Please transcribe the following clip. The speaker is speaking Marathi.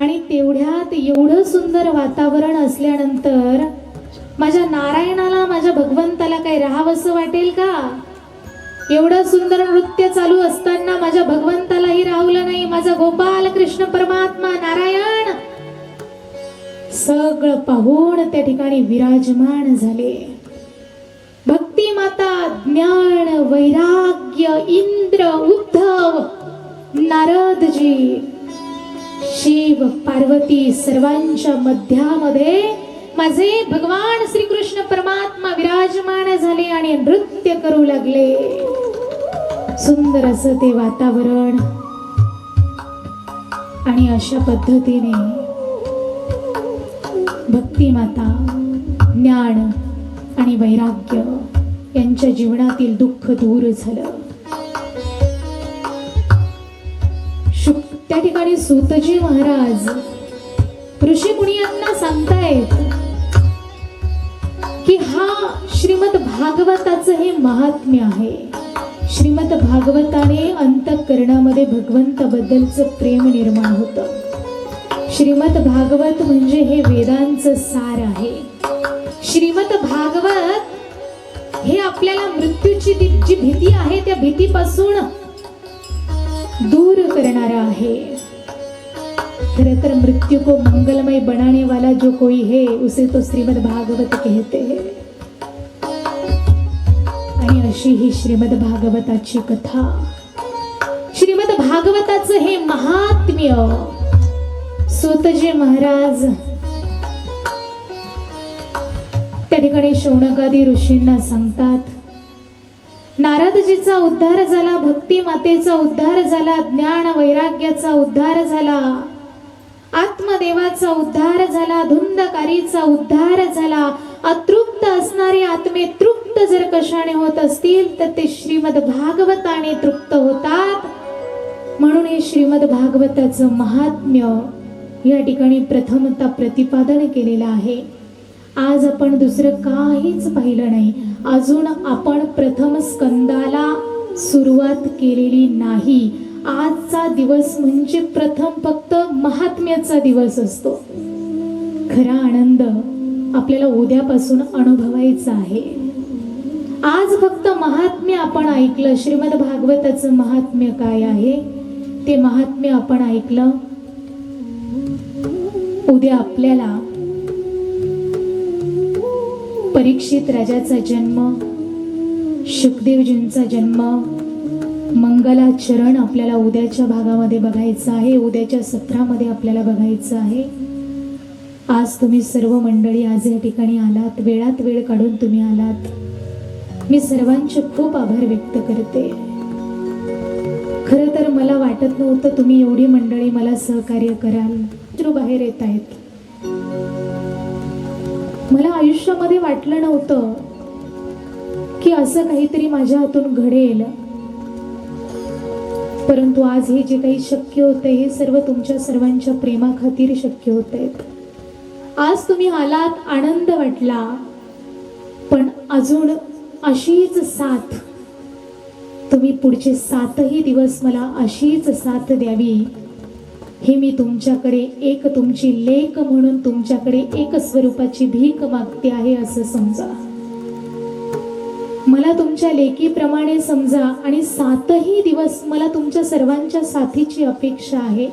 आणि तेवढ्यात एवढं सुंदर वातावरण असल्यानंतर माझ्या नारायणाला माझ्या भगवंताला काही राहावंसं वाटेल का? एवढं सुंदर नृत्य चालू असताना माझ्या भगवंतालाही राहुलं नाही. माझा गोपाल कृष्ण परमात्मा नारायण. सगळं पाहून त्या ठिकाणी विराजमान झाले. ज्ञान वैराग्य इंद्र उद्धव नारदजी शिव पार्वती सर्वांच्या मध्यामध्ये माझे भगवान श्रीकृष्ण परमात्मा विराजमान झाले आणि नृत्य करू लागले. सुंदर असं ते वातावरण. आणि अशा पद्धतीने भक्ती माता ज्ञान आणि वैराग्य यांच्या जीवनातील दुःख दूर झालं. त्या ठिकाणी सूतजी महाराज ऋषी मुनियांना सांगतायत की हा श्रीमद भागवताच हे महात्म्य आहे. श्रीमद भागवताने अंतःकरणामध्ये भगवंताबद्दलचं प्रेम निर्माण होतं. श्रीमद भागवत म्हणजे हे वेदांचं सार आहे. श्रीमद भागवत हे आपल्याला मृत्यूची ती जी भीती आहे त्या भीतीपासून दूर करणारा आहे. खर तर मृत्यु को मंगलमय बनाने वाला जो कोई है उसे तो श्रीमद भागवत कहते हैं. आणि अशी ही श्रीमद भागवताची कथा. श्रीमद भागवताचं हे महात्म्य. स्वतःचे महाराज त्या ठिकाणी शौनकादी ऋषींना सांगतात नारदजीचा उद्धार झाला भक्ती मातेचा उद्धार झाला ज्ञान वैराग्याचा उद्धार झाला आत्मदेवाचा उद्धार झाला धुंदकारीचा उद्धार झाला अतृप्त असणारे आत्मे तृप्त जर कशाने होत असतील तर ते श्रीमद भागवताने तृप्त होतात. म्हणून हे श्रीमद भागवताचं महात्म्य या ठिकाणी प्रथमता प्रतिपादन केलेलं आहे. आज आपण दुसरं काहीच पाहिलं नाही. अजून आपण प्रथम स्कंदाला सुरुवात केलेली नाही. आजचा दिवस म्हणजे प्रथम फक्त महात्म्याचा दिवस असतो. खरा आनंद आपल्याला उद्यापासून अनुभवायचा आहे. आज फक्त महात्म्य आपण ऐकलं. श्रीमद भागवताचं महात्म्य काय आहे? ते महात्म्य आपण ऐकलं. उद्या आपल्याला परीक्षित राजाचा जन्म शुकदेवजींचा जन्म मंगलाचरण आपल्याला उद्याच्या भागामध्ये बघायचं आहे उद्याच्या सत्रामध्ये आपल्याला बघायचं आहे. आज तुम्ही सर्व मंडळी आज या ठिकाणी आलात वेळात वेळ काढून तुम्ही आलात. मी सर्वांचे खूप आभार व्यक्त करते. खरं तर मला वाटत नव्हतं तुम्ही एवढी मंडळी मला सहकार्य कराल. बाहेर येत आहेत. मला आयुष्यामध्ये वाटलं नव्हतं की असं काहीतरी माझ्या हातून घडेल. परंतु आज हे जे काही शक्य होतं हे सर्व तुमच्या सर्वांच्या प्रेमाखातीर शक्य होत आहेत आज तुम्ही आलात आनंद वाटला पण अजून अशीच साथ. तुम्ही पुढचे सातही दिवस मला अशीच साथ द्यावी. ही मी तुमच्याकडे एक तुमची लेख म्हणून तुमच्याकडे एक स्वरूपाची भीक मागते आहे असं समजा. मला तुमच्या लेकीप्रमाणे समजा आणि सातही दिवस मला तुमच्या सर्वांच्या साथीची अपेक्षा आहे.